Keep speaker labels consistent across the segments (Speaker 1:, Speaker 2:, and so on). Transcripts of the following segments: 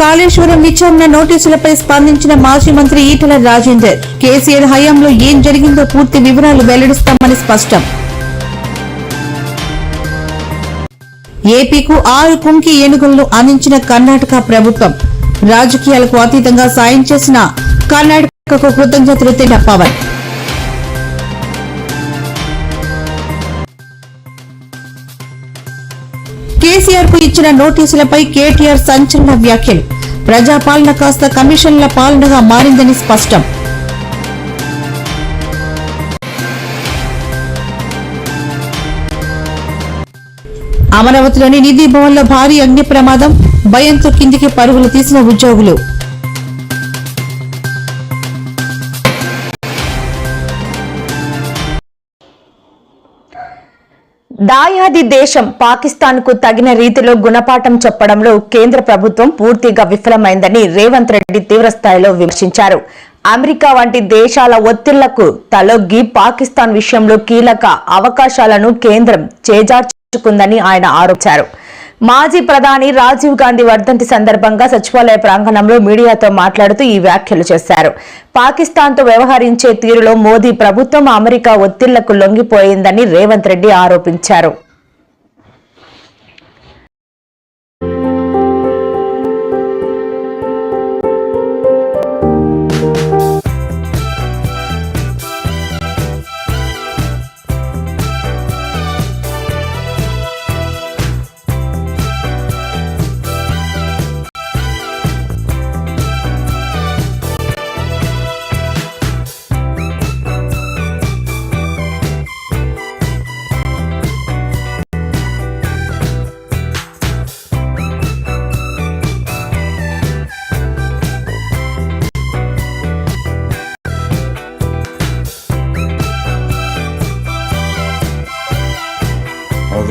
Speaker 1: కాళేశ్వరం విచారణ నోటీసులపై స్పందించిన మాజీ మంత్రి ఈటల రాజేందర్ కేసీఆర్ హయాంలో ఏం జరిగిందో పూర్తి వివరాలు వెల్లడిస్తామని స్పష్టం. ఏపీకు ఆరు కుంకి ఏనుగులను అందించిన కర్ణాటక ప్రభుత్వం. రాజకీయాలకు అతీతంగా సాయం చేసిన కర్ణాటకకు కృతజ్ఞతలు పవన్. కేసీఆర్కు ఇచ్చిన నోటీసులపై కేటీఆర్ సంచలన వ్యాఖ్యలు. ప్రజాపాలన కాస్త కమిషన్ల పాలనగా మారిందని స్పష్టం. అమరావతిలోని నిధి భవన్లో భారీ అగ్ని ప్రమాదం భయంతో కిందికి పరుగులు తీసిన ఉద్యోగులు.
Speaker 2: దాయాది దేశం పాకిస్తాన్కు తగిన రీతిలో గుణపాఠం చెప్పడంలో కేంద్ర ప్రభుత్వం పూర్తిగా విఫలమైందని రేవంత్ రెడ్డి తీవ్రస్థాయిలో విమర్శించారు. అమెరికా వంటి దేశాల ఒత్తిళ్ళకు తలొగ్గి పాకిస్తాన్ విషయంలో కీలక అవకాశాలను కేంద్రం చేజార్చుకుందని ఆయన ఆరోపించారు. మాజీ ప్రధాని రాజీవ్ గాంధీ వర్ధంతి సందర్భంగా సచివాలయ ప్రాంగణంలో మీడియాతో మాట్లాడుతూ ఈ వ్యాఖ్యలు చేశారు. పాకిస్తాన్తో వ్యవహరించే తీరులో మోదీ ప్రభుత్వం అమెరికా ఒత్తిళ్ళకు లొంగిపోయిందని రేవంత్ రెడ్డి ఆరోపించారు.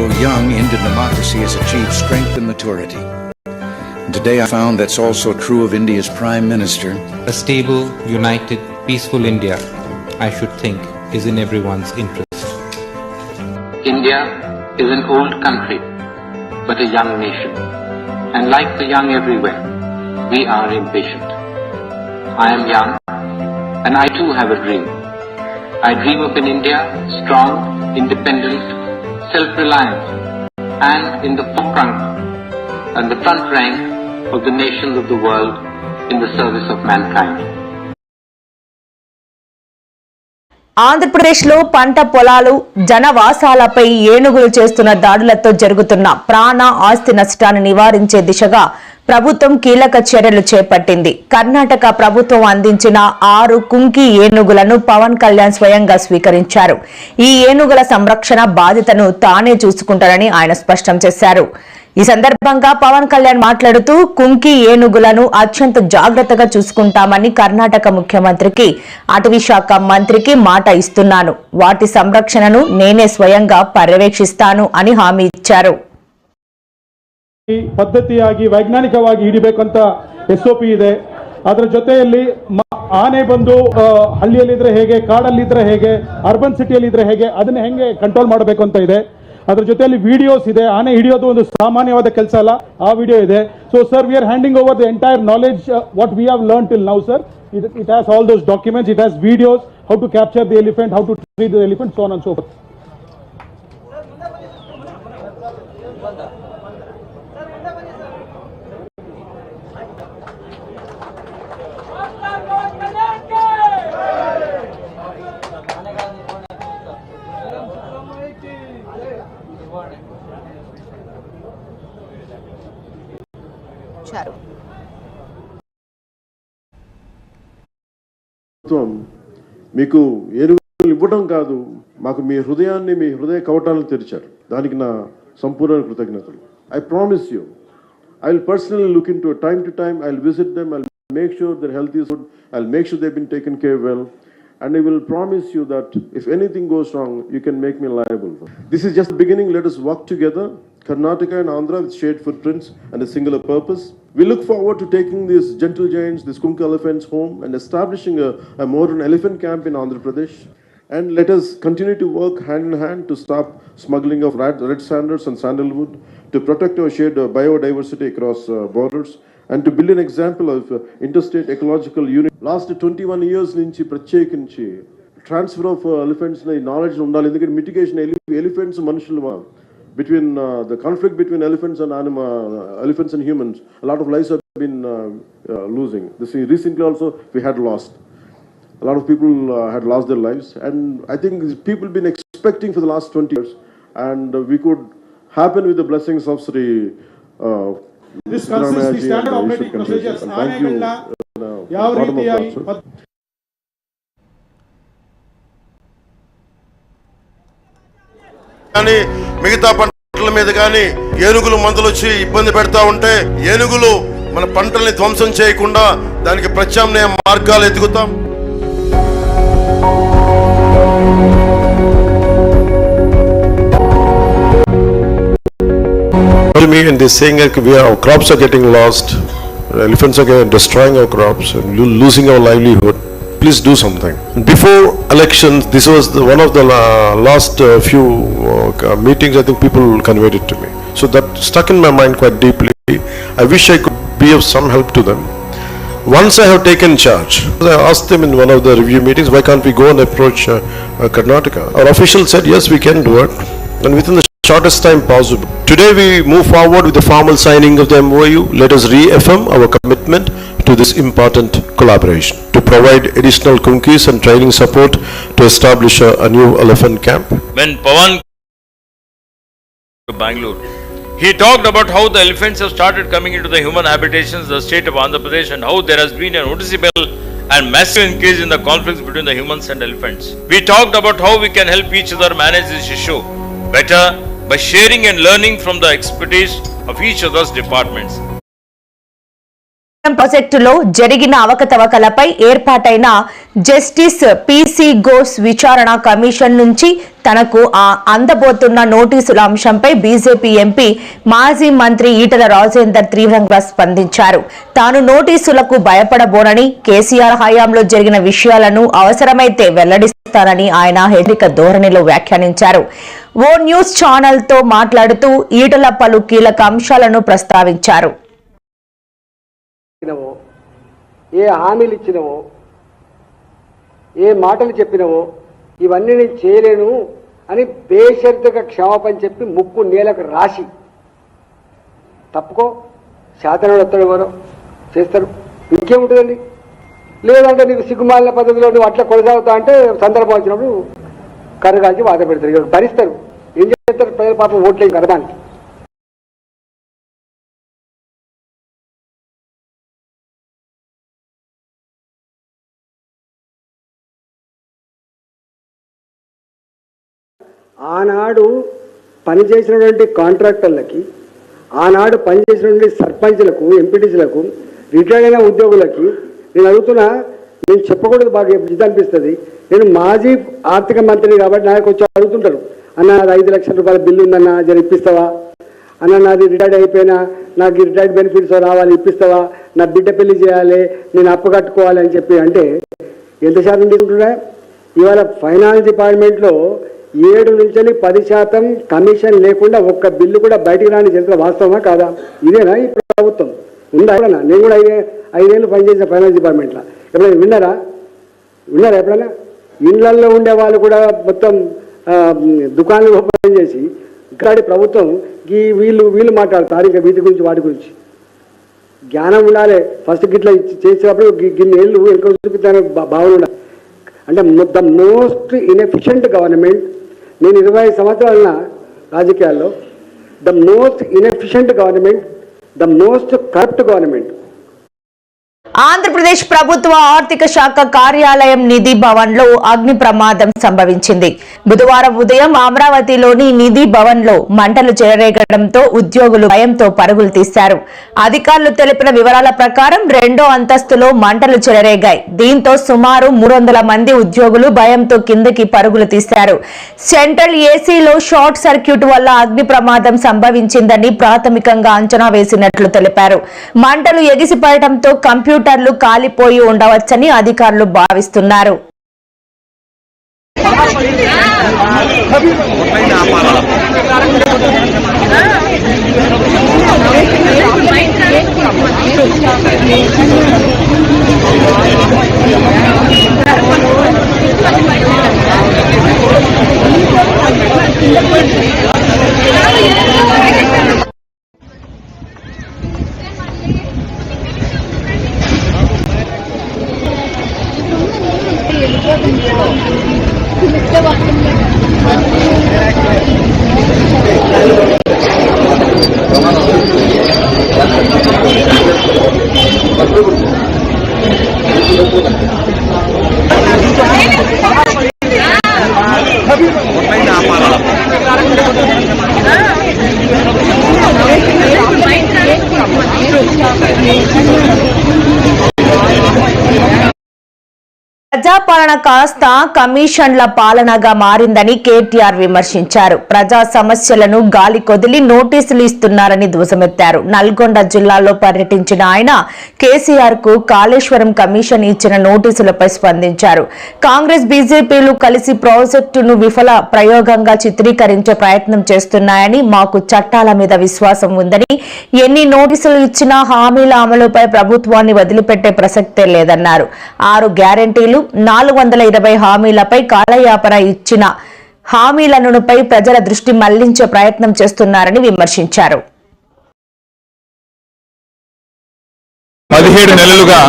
Speaker 3: Although young, Indian democracy has achieved strength and maturity. And today I found that's also true of India's Prime Minister,
Speaker 4: A stable, united, peaceful India, I should think, is in everyone's interest.
Speaker 5: India is an old country, but a young nation. And like the young everywhere, we are impatient. I am young, and I too have a dream. I dream of an India strong, independent, self-reliant, and in the forefront and the front rank of the nations of the world in the service of mankind.
Speaker 2: ఆంధ్రప్రదేశ్లో పంట పొలాలు జనవాసాలపై ఏనుగులు చేస్తున్న దాడులతో జరుగుతున్న ప్రాణ ఆస్తి నష్టాన్ని నివారించే దిశగా ప్రభుత్వం కీలక చర్యలు చేపట్టింది. కర్ణాటక ప్రభుత్వం అందించిన ఆరు కుంకి ఏనుగులను పవన్ కళ్యాణ్ స్వయంగా స్వీకరించారు. ఈ ఏనుగుల సంరక్షణ బాధ్యతను తానే చూసుకుంటారని ఆయన స్పష్టం చేశారు. ఈ సందర్భంగా పవన్ కళ్యాణ్ మాట్లాడుతూ కుంకి ఏనుగులను అత్యంత జాగ్రత్తగా చూసుకుంటామని కర్ణాటక ముఖ్యమంత్రికి అటవీ శాఖ మంత్రికి మాట ఇస్తున్నాను. వాటి సంరక్షణను నేనే స్వయంగా పర్యవేక్షిస్తాను అని హామీ ఇచ్చారు.
Speaker 6: ಪದ್ಧತಿಯಾಗಿ ವೈಜ್ಞಾನಿಕವಾಗಿ ಹಿಡಿಬೇಕಂತ ಎಸ್ ಒ ಪಿ ಇದೆ. ಅದರ ಜೊತೆಯಲ್ಲಿ ಆನೆ ಬಂದು ಹಳ್ಳಿಯಲ್ಲಿದ್ರೆ ಹೇಗೆ, ಕಾಡಲ್ಲಿದ್ರೆ ಹೇಗೆ, ಅರ್ಬನ್ ಸಿಟಿಯಲ್ಲಿದ್ರೆ ಹೇಗೆ, ಅದನ್ನ ಹೆಂಗೆ ಕಂಟ್ರೋಲ್ ಮಾಡಬೇಕು ಅಂತ ಇದೆ. ಅದ್ರ ಜೊತೆಯಲ್ಲಿ ವಿಡಿಯೋಸ್ ಇದೆ. ಆನೆ ಹಿಡಿಯೋದು ಒಂದು ಸಾಮಾನ್ಯವಾದ ಕೆಲಸ ಅಲ್ಲ. ಆ ವಿಡಿಯೋ ಇದೆ. So sir we are handing over the entire knowledge what we have learn till now sir it has all those documents it has videos how to capture the elephant how to treat the elephant soon so
Speaker 7: ప్రభుత్వం మీకు ఎరువులు ఇవ్వడం కాదు మాకు మీ హృదయాన్ని మీ హృదయ కవటాలను తెరిచారు. దానికి నా సంపూర్ణ కృతజ్ఞతలు. I promise you I will personally look into time to time I will visit them I make sure their health is good I will make sure they been taken care well and I will promise you that if anything goes wrong, you can make me liable. This is just the beginning. Let us work together, Karnataka and Andhra with shared footprints and a singular purpose. We look forward to taking these gentle giants, these Kunkka elephants home and establishing a, a modern elephant camp in Andhra Pradesh. And let us continue to work hand in hand to stop smuggling of red, red sandals and sandalwood, to protect our shared uh, biodiversity across uh, borders, and to build an example of uh, interstate ecological unit. Last 21 years నుంచి ప్రత్యేకించి transfer of elephants knowledge ఉండాలి ఎందుకంటే mitigation elephants మనుషులు between uh, the conflict between elephants and anima, uh, elephants and humans. A lot of lives have been uh, uh, losing. This recently also we had lost. A lot of people had lost their lives, and I think people been expecting for the last 20 years, and we could happen with the blessings of Sri.
Speaker 6: this consists the standard operating procedures.
Speaker 7: Thank you.
Speaker 8: మిగతా పంటల మీద కానీ ఏనుగులు మందులు వచ్చి ఇబ్బంది పెడతా ఉంటే ఏనుగులు మన పంటల్ని ధ్వంసం చేయకుండా దానికి ప్రత్యామ్నాయ మార్గాలు ఎదుగుతాం
Speaker 9: me, and they're saying that we are, our crops are getting lost, elephants are getting, destroying our crops and losing our livelihood. Please do something. Before elections, this was the, one of the la- last uh, few uh, meetings. I think people conveyed it to me. So that stuck in my mind quite deeply. I wish I could be of some help to them. Once I have taken charge, I asked them in one of the review meetings, why can't we go and approach uh, uh, Karnataka? Our official said, yes, we can do it, and within the shortest time possible. Today we move forward with the formal signing of the MOU. Let us reaffirm our commitment to this important collaboration provide additional cookies and training support to establish a, a new elephant camp.
Speaker 10: when Pawan to Bangalore, he talked about how the elephants have started coming into the human habitations, the state of Andhra Pradesh, and how there has been a noticeable and massive increase in the conflicts between the humans and elephants. We talked about how we can help each other manage this issue better by sharing and learning from the expertise of each other's departments.
Speaker 2: ప్రాజెక్టులో జరిగిన అవకతవకలపై ఏర్పాటైన justice PC Ghosh విచారణ commission నుంచి తనకు ఆ అందబోతున్న నోటీసుల అంశంపై BJP MP మాజీ మంత్రి ఈటల రాజేందర్ తీవ్రంగా స్పందించారు. తాను నోటీసులకు భయపడబోనని కేసీఆర్ హయాంలో జరిగిన విషయాలను అవసరమైతే వెల్లడిస్తానని ఆయన హెచ్చరిక ధోరణిలో వ్యాఖ్యానించారు. ఓ న్యూస్ ఛానల్తో మాట్లాడుతూ ఈటల పలు కీలక అంశాలను ప్రస్తావించారు.
Speaker 11: ఇచ్చినవో ఏ హామీలు ఇచ్చినవో? ఏ మాటలు చెప్పినవో? ఇవన్నీ నేను చేయలేను అని బేషరతుగా క్షమాపణ చెప్పి ముక్కు నేలకు రాసి తప్పుకో. శాతనుడు వస్తాడు ఎవరో? చేస్తారు. ఇంకేముంటుందండి? లేదంటే నీకు సిగ్గుమాలిన పద్ధతిలో నువ్వు అట్లా కొనసాగుతా అంటే సందర్భం వచ్చినప్పుడు కర్రగాల్చి వాత పెడతారు. ఇక భరిస్తారు ఏం చేస్తారు? ప్రజల పాపం ఓట్లేం కరదానికి ఆనాడు పనిచేసినటువంటి కాంట్రాక్టర్లకి ఆనాడు పనిచేసినటువంటి సర్పంచ్లకు ఎంపీటీసీలకు రిటైర్డ్ అయిన ఉద్యోగులకి నేను అడుగుతున్నా నేను చెప్పకూడదు బాగా ఇది అనిపిస్తుంది. నేను మాజీ ఆర్థిక మంత్రి కాబట్టి నాకు వచ్చి అడుగుతుంటారు. అన్న నాది ఐదు లక్షల రూపాయల బిల్లు ఉందన్న జర ఇప్పిస్తావా? అన్న నాది రిటైర్డ్ అయిపోయినా నాకు రిటైర్డ్ బెనిఫిట్స్ రావాలి ఇప్పిస్తావా? నా బిడ్డ పెళ్ళి చేయాలి నేను అప్పు కట్టుకోవాలి అని చెప్పి అంటే ఎంత శాతం తీసుకుంటున్నా ఇవాళ ఫైనాన్స్ డిపార్ట్మెంట్లో ఏడు నుంచి పది శాతం కమిషన్ లేకుండా ఒక్క బిల్లు కూడా బయటికి రాని చరిత్ర వాస్తవమా కాదా? ఇదేనా ఈ ప్రభుత్వం? ఉందా ఎప్పుడన్నా? నేను కూడా ఐదే ఐదేళ్ళు పనిచేసిన ఫైనాన్స్ డిపార్ట్మెంట్లో. ఎప్పుడైనా విన్నారా? విన్నారా ఎప్పుడైనా? ఇళ్ళల్లో ఉండే వాళ్ళు కూడా మొత్తం దుకాణాలు ఓపెన్ చేసి ఇక్కడ ప్రభుత్వం ఈ వీళ్ళు వీళ్ళు మాట్లాడతారు ఇంకా వీటి గురించి వాటి గురించి. జ్ఞానం ఉండాలి. ఫస్ట్ గిట్లా ఇచ్చి- చేసేటప్పుడు గి- గిన్ని ఏళ్ళు వెనుక చూపిస్తాను భావన ఉండాలి. అంటే ద మోస్ట్ ఇన్ఎఫిషియంట్ గవర్నమెంట్ నేను ఇరవై సంవత్సరాల రాజకీయాల్లో the most inefficient government the most corrupt government
Speaker 2: Andhra Pradesh ప్రభుత్వ ఆర్థిక శాఖ కార్యాలయం నిధి భవన్లో అగ్ని ప్రమాదం సంభవించింది. బుధవారం ఉదయం అమరావతిలోని నిధి భవన్లో మంటలు చెలరేగడంతో ఉద్యోగులు భయంతో పరుగులు తీశారు. అధికారులు తెలిపిన వివరాల ప్రకారం రెండో అంతస్తులో మంటలు చెలరేగాయి. దీంతో సుమారు మూడు వందల మంది ఉద్యోగులు భయంతో కిందకి పరుగులు తీశారు. సెంట్రల్ ఏసీలో షార్ట్ సర్క్యూట్ వల్ల అగ్ని ప్రమాదం సంభవించిందని ప్రాథమికంగా అంచనా వేసినట్లు తెలిపారు. మంటలు ఎగిసిపడటంతో కంప్యూటర్ కంప్యూటర్లు కాలిపోయి ఉండవచ్చని అధికారులు భావిస్తున్నారు. పరిపాలన కాస్త కమిషన్ల పాలనగా మారిందని కేటీఆర్ విమర్శించారు. ప్రజా సమస్యలను గాలి కొదిలి నోటీసులు ఇస్తున్నారని ధ్వజమెత్తారు. నల్గొండ జిల్లాలో పర్యటించిన ఆయన కేసీఆర్కు కాళేశ్వరం కమిషన్ ఇచ్చిన నోటీసులపై స్పందించారు. కాంగ్రెస్ బీజేపీలు కలిసి ప్రాజెక్టును విఫల ప్రయోగంగా చిత్రీకరించే ప్రయత్నం చేస్తున్నాయని మాకు చట్టాల మీద విశ్వాసం ఉందని ఎన్ని నోటీసులు ఇచ్చినా హామీల అమలుపై ప్రభుత్వాన్ని వదిలిపెట్టే ప్రసక్తే లేదన్నారు. ఆరు గ్యారంటీలు నాలుగు నాలుగు వందల ఇరవై హామీలపై కాలయాపన ఇచ్చిన హామీలనుపై ప్రజల దృష్టి మళ్ళించే ప్రయత్నం చేస్తున్నారని విమర్శించారు.
Speaker 12: పదిహేడు నెలలుగా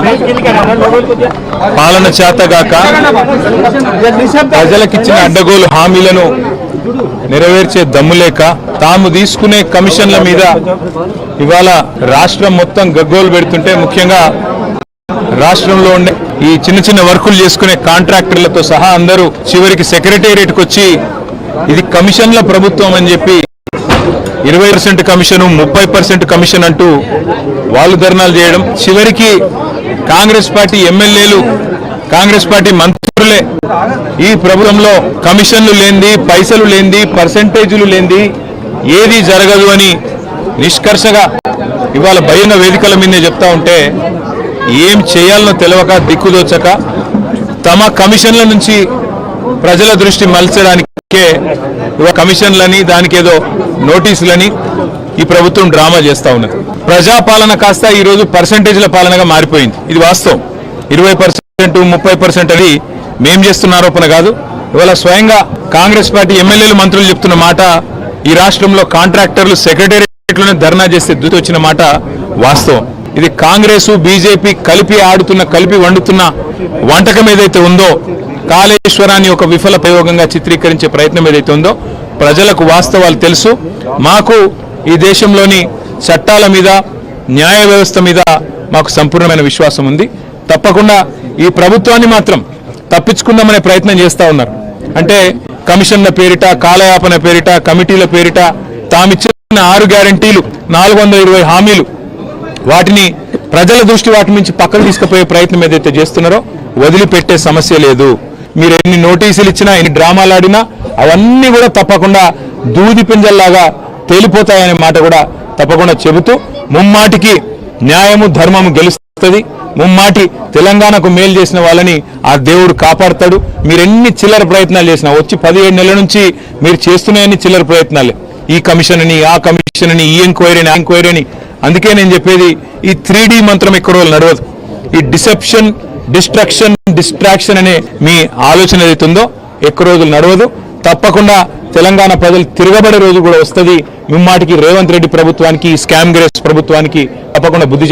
Speaker 12: పాలన చేతగాక ప్రజలకిచ్చిన అడ్డగోలు హామీలను నెరవేర్చే దమ్ములేక తాము తీసుకునే కమిషన్ల మీద ఇవాళ రాష్ట్రం మొత్తం గగ్గోలు పెడుతుంటే ముఖ్యంగా రాష్ట్రంలో ఉండే ఈ చిన్న చిన్న వర్కులు చేసుకునే కాంట్రాక్టర్లతో సహా అందరూ చివరికి సెక్రటేరియట్కి వచ్చి ఇది కమిషన్ల ప్రభుత్వం అని చెప్పి ఇరవై పర్సెంట్ కమిషన్ ముప్పై పర్సెంట్ కమిషన్ అంటూ వాళ్ళు ధర్నాలు చేయడం. చివరికి కాంగ్రెస్ పార్టీ ఎమ్మెల్యేలు కాంగ్రెస్ పార్టీ మంత్రులే ఈ ప్రభుత్వంలో కమిషన్లు లేనిది పైసలు లేనిది పర్సెంటేజీలు లేనిది ఏది జరగదు అని నిష్కర్షగా ఇవాళ భయంగా వేదికల మీదే చెప్తా ఉంటే ఏం చేయాలనో తెలియక దిక్కుదోచక తమ కమిషన్ల నుంచి ప్రజల దృష్టి మలచడానికే ఇవ కమిషన్లని దానికి ఏదో నోటీసులని ఈ ప్రభుత్వం డ్రామా చేస్తా ఉన్నది. ప్రజాపాలన కాస్త ఈ రోజు పర్సంటేజ్ల పాలనగా మారిపోయింది. ఇది వాస్తవం. ఇరవై పర్సెంట్ ముప్పై పర్సెంట్ అది మేం చేస్తున్న ఆరోపణ కాదు. ఇవాళ స్వయంగా కాంగ్రెస్ పార్టీ ఎమ్మెల్యేలు మంత్రులు చెప్తున్న మాట ఈ రాష్ట్రంలో కాంట్రాక్టర్లు సెక్రటేరియట్లోనే ధర్నా చేస్తే దుతి వచ్చిన మాట వాస్తవం. ఇది కాంగ్రెస్ బీజేపీ కలిపి ఆడుతున్న కలిపి వండుతున్న వంటకం ఏదైతే ఉందో కాళేశ్వరాన్ని ఒక విఫల ప్రయోగంగా చిత్రీకరించే ప్రయత్నం ఏదైతే ఉందో ప్రజలకు వాస్తవాలు తెలుసు. మాకు ఈ దేశంలోని చట్టాల మీద న్యాయ వ్యవస్థ మీద మాకు సంపూర్ణమైన విశ్వాసం ఉంది. తప్పకుండా ఈ ప్రభుత్వాన్ని మాత్రం తప్పించుకుందామనే ప్రయత్నం చేస్తూ ఉన్నారు. అంటే కమిషన్ల పేరిట కాలయాపన పేరిట కమిటీల పేరిట తామిచ్చిన ఆరు గ్యారంటీలు నాలుగు వందల ఇరవై హామీలు వాటిని ప్రజల దృష్టి వాటి నుంచి పక్కకు తీసుకుపోయే ప్రయత్నం ఏదైతే చేస్తున్నారో వదిలిపెట్టే సమస్య లేదు. మీరు ఎన్ని నోటీసులు ఇచ్చినా ఎన్ని డ్రామాలు ఆడినా అవన్నీ కూడా తప్పకుండా దూది పింజల్లాగా తేలిపోతాయనే మాట కూడా తప్పకుండా చెబుతూ ముమ్మాటికి న్యాయము ధర్మము గెలుస్తుంది. ముమ్మాటి తెలంగాణకు మేలు చేసిన వాళ్ళని ఆ దేవుడు కాపాడతాడు. మీరు ఎన్ని చిల్లర ప్రయత్నాలు చేసినా వచ్చి పదిహేడు నెలల నుంచి మీరు చేస్తున్న చిల్లర ప్రయత్నాలే. ఈ కమిషన్ అని ఆ కమిషన్ అని ఈ ఎంక్వైరీ అని ఆ ఎంక్వైరీ అని అందుకే నేను చెప్పేది ఈ త్రీ మంత్రం ఎక్కడో నడవదు. ఈ డిసెప్షన్ డిస్ట్రక్షన్ డిస్ట్రాక్షన్ అనే మీ ఆలోచన ఏదైతే ఉందో ఎక్కువ రోజులు నడవదు. తప్పకుండా తెలంగాణ ప్రజలు తిరగబడే రోజు కూడా వస్తుంది. మిమ్మాటికి రేవంత్ రెడ్డి ప్రభుత్వానికి ఈ స్కామ్ గ్రేస్ ప్రభుత్వానికి తప్పకుండా బుద్ధి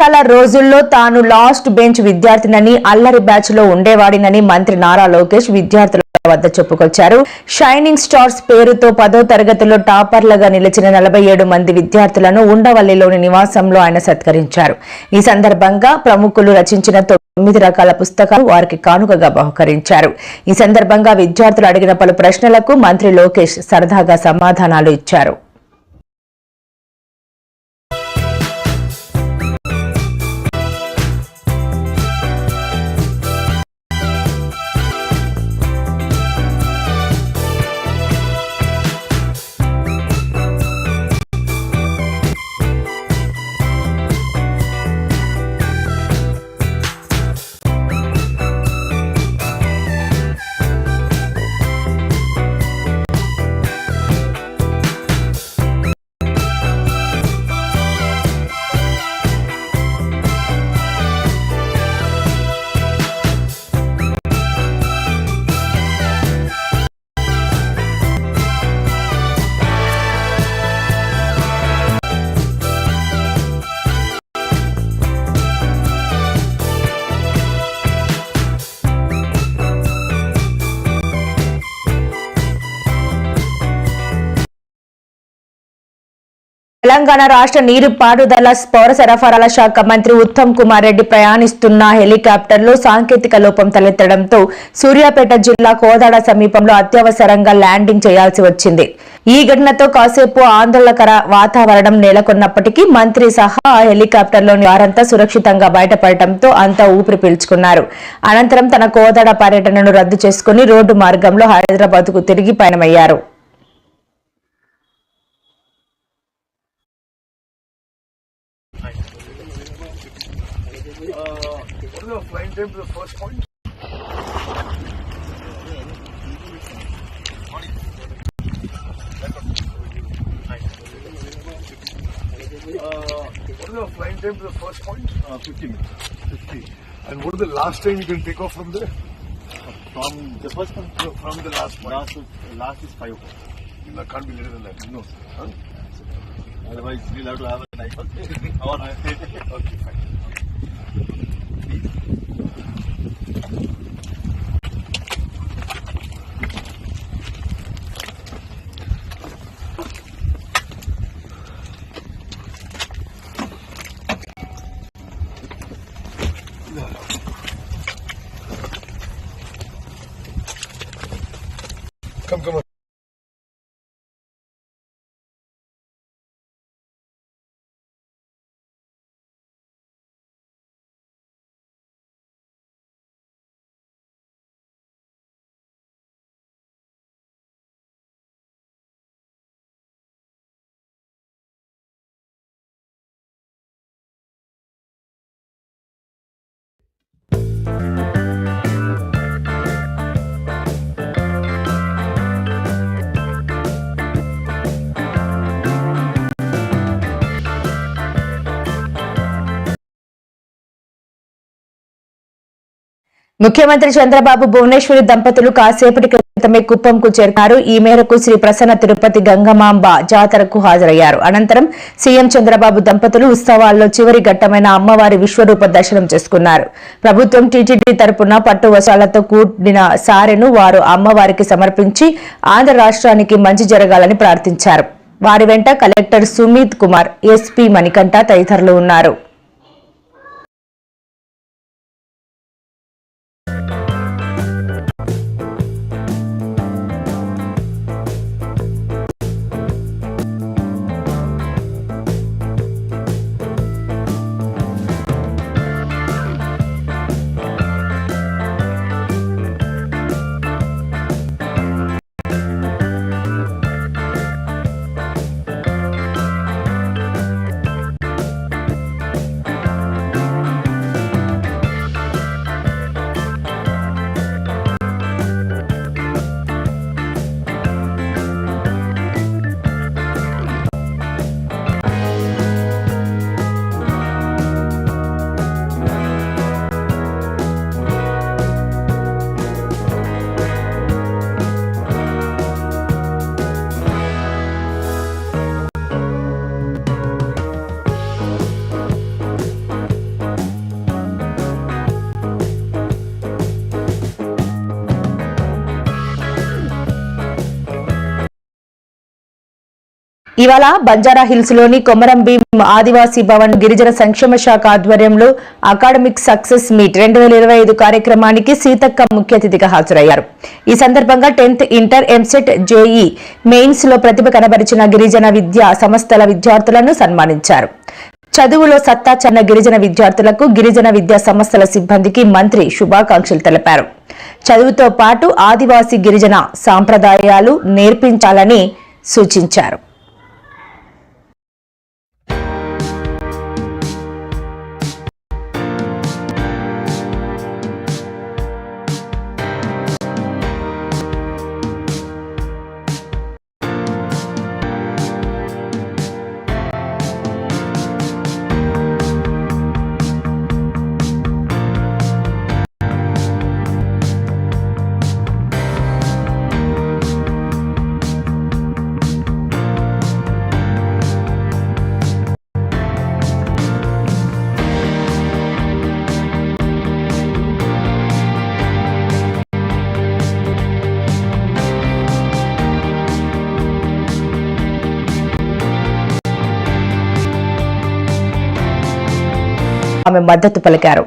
Speaker 2: చాలా రోజుల్లో తాను లాస్ట్ బెంచ్ విద్యార్థినని అల్లరి బ్యాచ్లో ఉండేవాడినని మంత్రి నారా లోకేష్ విద్యార్థుల వద్ద చెప్పుకొచ్చారు. షైనింగ్ స్టార్స్ పేరుతో పదో తరగతిలో టాపర్లుగా నిలిచిన నలభై ఏడు మంది విద్యార్థులను ఉండవల్లిలోని నివాసంలో ఆయన సత్కరించారు. ఈ సందర్భంగా ప్రముఖులు రచించిన తొమ్మిది రకాల పుస్తకాలు వారికి కానుకగా బహుకరించారు. ఈ సందర్భంగా విద్యార్థులు అడిగిన పలు ప్రశ్నలకు మంత్రి లోకేష్ సరదాగా సమాధానాలు ఇచ్చారు. తెలంగాణ రాష్ట్ర నీరు పారుదల పౌర సరఫరాల శాఖ మంత్రి ఉత్తమ్ కుమార్ రెడ్డి ప్రయాణిస్తున్న హెలికాప్టర్లో సాంకేతిక లోపం తలెత్తడంతో సూర్యాపేట జిల్లా కోదాడ సమీపంలో అత్యవసరంగా ల్యాండింగ్ చేయాల్సి వచ్చింది. ఈ ఘటనతో కాసేపు ఆందోళనకర వాతావరణం నెలకొన్నప్పటికీ మంత్రి సహా ఆ హెలికాప్టర్లోని వారంతా సురక్షితంగా బయటపడటంతో అంతా ఊపిరి పీల్చుకున్నారు. అనంతరం తన కోదాడ పర్యటనను రద్దు చేసుకుని రోడ్డు మార్గంలో హైదరాబాద్కు తిరిగి పయనమయ్యారు.
Speaker 13: What is the flying time to the first point? Uh, 50 minutes. 50. And what is the last time you can take off from there? From the first one? No, from the last point. Last, last is 5 o'clock. No, can't be later than that. No. Huh? Otherwise, we'll have to have a night. Okay. okay, fine.
Speaker 2: ముఖ్యమంత్రి చంద్రబాబు భువనేశ్వరి దంపతులు కాసేపటి క్రితమే కుప్పంకు చేరుకున్నారు. ఈ మేరకు శ్రీ ప్రసన్న తిరుపతి గంగమాంబ జాతరకు హాజరయ్యారు. అనంతరం సీఎం చంద్రబాబు దంపతులు ఉత్సవాల్లో చివరి ఘట్టమైన అమ్మవారి విశ్వరూప దర్శనం చేసుకున్నారు. ప్రభుత్వం టీటీడీ తరపున పట్టు వస్త్రాలతో కూడిన సారెను వారు అమ్మవారికి సమర్పించి ఆంధ్ర రాష్ట్రానికి మంచి జరగాలని ప్రార్థించారు. వారి వెంట కలెక్టర్ సుమీత్ కుమార్ ఎస్పీ మణికంఠ తదితరులు ఉన్నారు. ఇవాళ బంజారా హిల్స్లోని కొమరం భీం ఆదివాసీ భవన్ గిరిజన సంక్షేమ శాఖ ఆధ్వర్యంలో అకాడమిక్ సక్సెస్ మీట్ రెండు వేల ఇరవై ఐదు కార్యక్రమానికి సీతక్క ముఖ్య అతిథిగా హాజరయ్యారు. ఈ సందర్భంగా టెన్త్ ఇంటర్ ఎంసెట్ జేఈ మెయిన్స్లో ప్రతిభ కనబరిచిన గిరిజన విద్యా సంస్థల విద్యార్థులను సన్మానించారు. చదువులో సత్తా చెన్న గిరిజన విద్యార్థులకు గిరిజన విద్యా సంస్థల సిబ్బందికి మంత్రి శుభాకాంక్షలు తెలిపారు. చదువుతో పాటు ఆదివాసీ గిరిజన సాంప్రదాయాలు నేర్పించాలని సూచించారు. ఆమె మద్దతు పలికారు.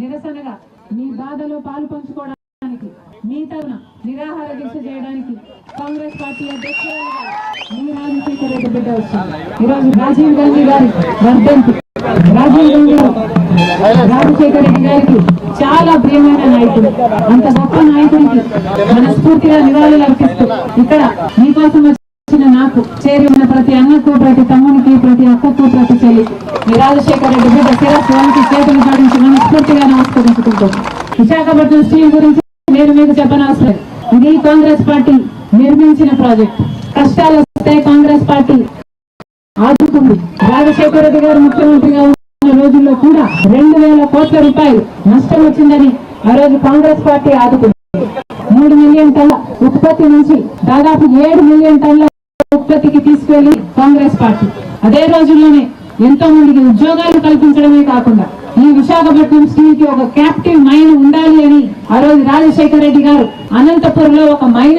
Speaker 14: నిరసనగా మీ బాధలో పాలు పంచుకోవడానికి మీ నిరాహార దీక్ష చేయడానికి కాంగ్రెస్ పార్టీ అధ్యక్షురాలుగా మీ రాజశేఖర రెడ్డి బిడ్డ వచ్చింది ఈరోజు రాజీవ్ గాంధీ గారి వర్ధంతి. రాజీవ్ గాంధీ రాజశేఖర రెడ్డి గారికి చాలా ప్రియమైన నాయకుడు. అంత గొప్ప నాయకుడికి మనస్ఫూర్తిగా నివాళులు అర్పిస్తూ ఇక్కడ మీకోసం వచ్చిన నాకు చేరి ఉన్న ప్రతి అన్నకు ప్రతి తమ్మునికి ప్రతి అక్కకు ప్రతి చెల్లి నిరాజశేఖర రెడ్డి బిడ్డ శిరస్సు చేతులు సాధించి మనస్ఫూర్తిగా నమస్కరించుకుంటాం. విశాఖపట్నం స్టీల్ గురించి నేను మీకు చెప్పనవసరం. ఇది కాంగ్రెస్ పార్టీ నిర్మించిన ప్రాజెక్ట్. కష్టాలు వస్తే కాంగ్రెస్ పార్టీ ఆదుకుంది రాజశేఖర రెడ్డి గారు ముఖ్యమంత్రిగా ఉన్న రోజుల్లో కూడా రెండు వేల కోట్ల రూపాయలు నష్టం వచ్చిందని ఆ రోజు కాంగ్రెస్ పార్టీ ఆదుకుంది. మూడు మిలియన్ టన్ల ఉత్పత్తి నుంచి దాదాపు ఏడు మిలియన్ టన్ల ఉత్పత్తికి తీసుకెళ్ళి కాంగ్రెస్ పార్టీ. అదే రోజుల్లోనే ఎంతో మందికి ఉద్యోగాలు కల్పించడమే కాకుండా ఈ విశాఖపట్నం స్టీల్కి ఒక క్యాప్టివ్ మైన్ ఉండాలి అని ఆ రోజు రాజశేఖర రెడ్డి గారు అనంతపురం లో ఒక మైన్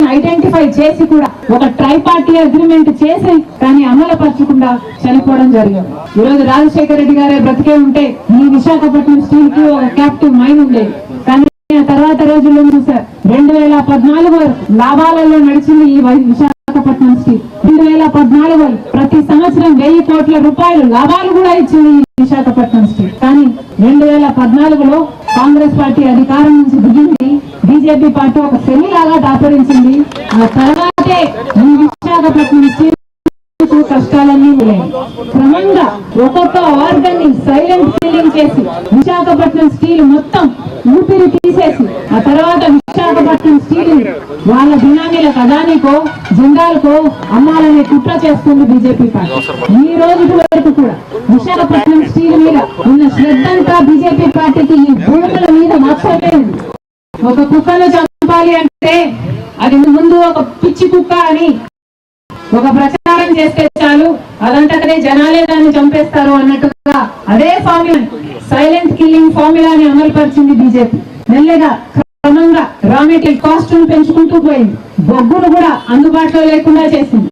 Speaker 14: ఐడెంటిఫై చేసి కూడా ఒక ట్రై పార్టీ అగ్రిమెంట్ చేసి కానీ అమలుపరచకుండా చనిపోవడం జరిగింది. ఈ రోజు రాజశేఖర రెడ్డి గారే బ్రతికే ఉంటే ఈ విశాఖపట్నం స్టీల్కి ఒక క్యాప్టివ్ మైన్ ఉండేది. కానీ ఆ తర్వాత రోజుల్లో చూసారు రెండు వేల పద్నాలుగు లాభాలలో నడిచింది ఈ విశాఖ విశాఖపట్నం స్టీల్ రెండు వేల పద్నాలుగు ప్రతి సంవత్సరం వెయ్యి కోట్ల రూపాయలు లాభాలు కూడా ఇచ్చింది విశాఖపట్నం స్టీల్ కానీ రెండు వేల పద్నాలుగులో కాంగ్రెస్ పార్టీ అధికారం నుంచి దిగింది. బీజేపీ పార్టీ ఒక సెమి లాగా దాపరించింది. ఆ తర్వాతే ఈ విశాఖపట్నం స్టీల్ కష్టాలన్నీ క్రమంగా ఒక్కొక్క ఆర్గన్ని సైలెంట్ ఫీలింగ్ చేసి విశాఖపట్నం స్టీల్ మొత్తం ఊపిరి తీసేసి ఆ తర్వాత విశాఖపట్నం స్టీల్ని వాళ్ళ బినామీల కదానికో జెండాలకో అమ్మాలనే చేస్తుంది బీజేపీ పార్టీ. ఈ రోజు వరకు కూడా విశాఖపట్నం స్టీల్ మీద ఉన్న శ్రద్ధంతా బీజేపీ పార్టీకి ఈ భూముల మీద మాత్రమే ఉంది. ఒక కుక్కను చంపాలి అంటే అది ముందు ఒక పిచ్చి కుక్క అని ఒక ప్రచారం చేస్తే చాలు అదంతకనే జనాలే దాన్ని చంపేస్తారు అన్నట్టుగా అదే ఫార్ములా సైలెంట్ కిల్లింగ్ ఫార్ములాని అమలుపరిచింది బీజేపీ. మెల్లగా క్రమంగా రా మెటీరియల్ కాస్ట్ పెంచుకుంటూ పోయింది. బొగ్గును కూడా అందుబాటులో లేకుండా చేసింది.